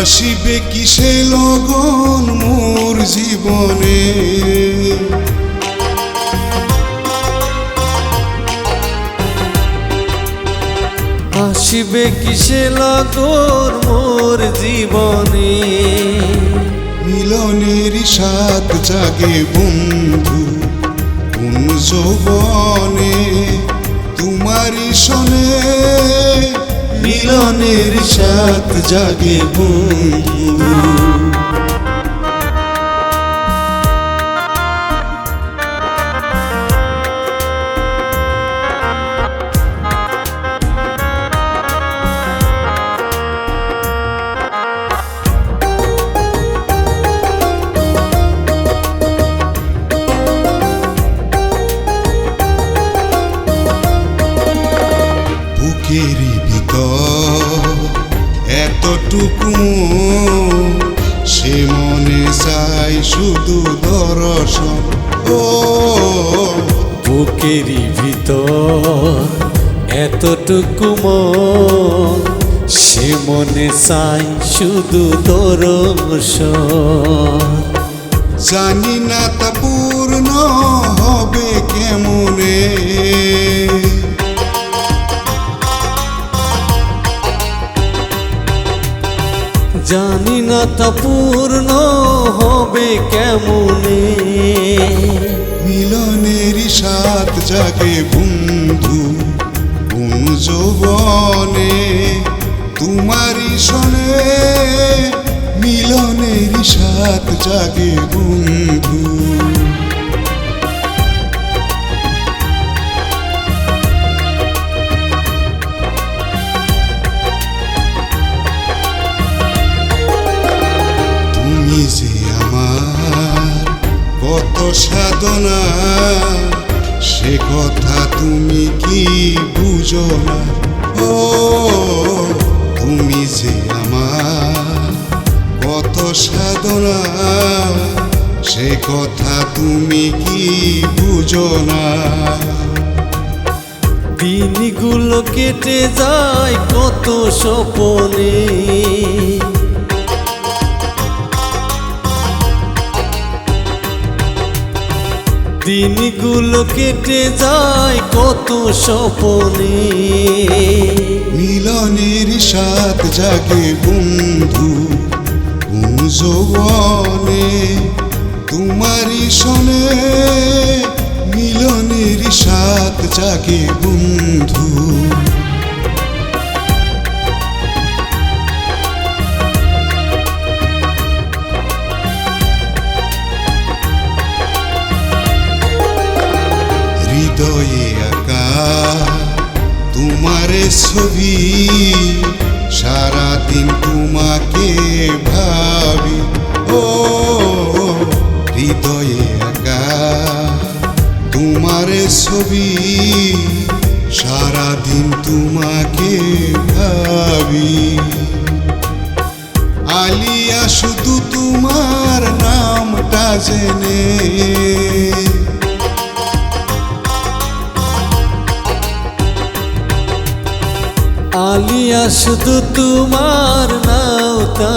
আসিবে কিসে লগন মোর জীবনে? আসিবে কিসে লাগর মোর জীবনে? মিলনের সাত জাগে বন্ধু কোন যৌবনে মিলনের সাত জাগে বন্ধু ভিতর এতটুকু সে মনে চাই শুধু দর্শন। ও বুকেরই ভিতর এতটুকু সে মনে চাই শুধু দর্শন। জানি না তা জানি না তা পূর্ণ হবে কেমনে। মিলনের সাত জাগে বন্ধু কোন যৌবনে তোমারই শোনে। মিলনের সাত জাগে বন্ধু। সাধনা। সে কথা তুমি কি বুঝো না? ও, তুমি যে আমার কত সাধনা। সে কথা তুমি কি বুঝো না? দিনগুলো কেটে যায় কত স্বপনে। দিনগুলো কেটে যায় কত স্বপনে। মিলনের সাত জাগে বন্ধু যৌবনে তোমারই শোনে। মিলনের সাত জাগে বন্ধু। ছবি সারা সারাদিন তোমাকে ভাবি। ও, হৃদয়ে আঁকা তোমার ছবি, সারাদিন তোমাকে ভাবি। আলিয়া, শুধু তোমার নামটা জেনে শুধু তোমার নাও তা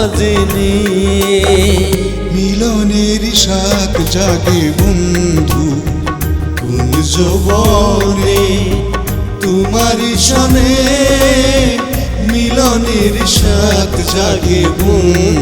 মিলনের শাক জাগে বন্ধু, কোন যৌবনে তোমার শোনে মিলনের শাক জাগে বন্ধু।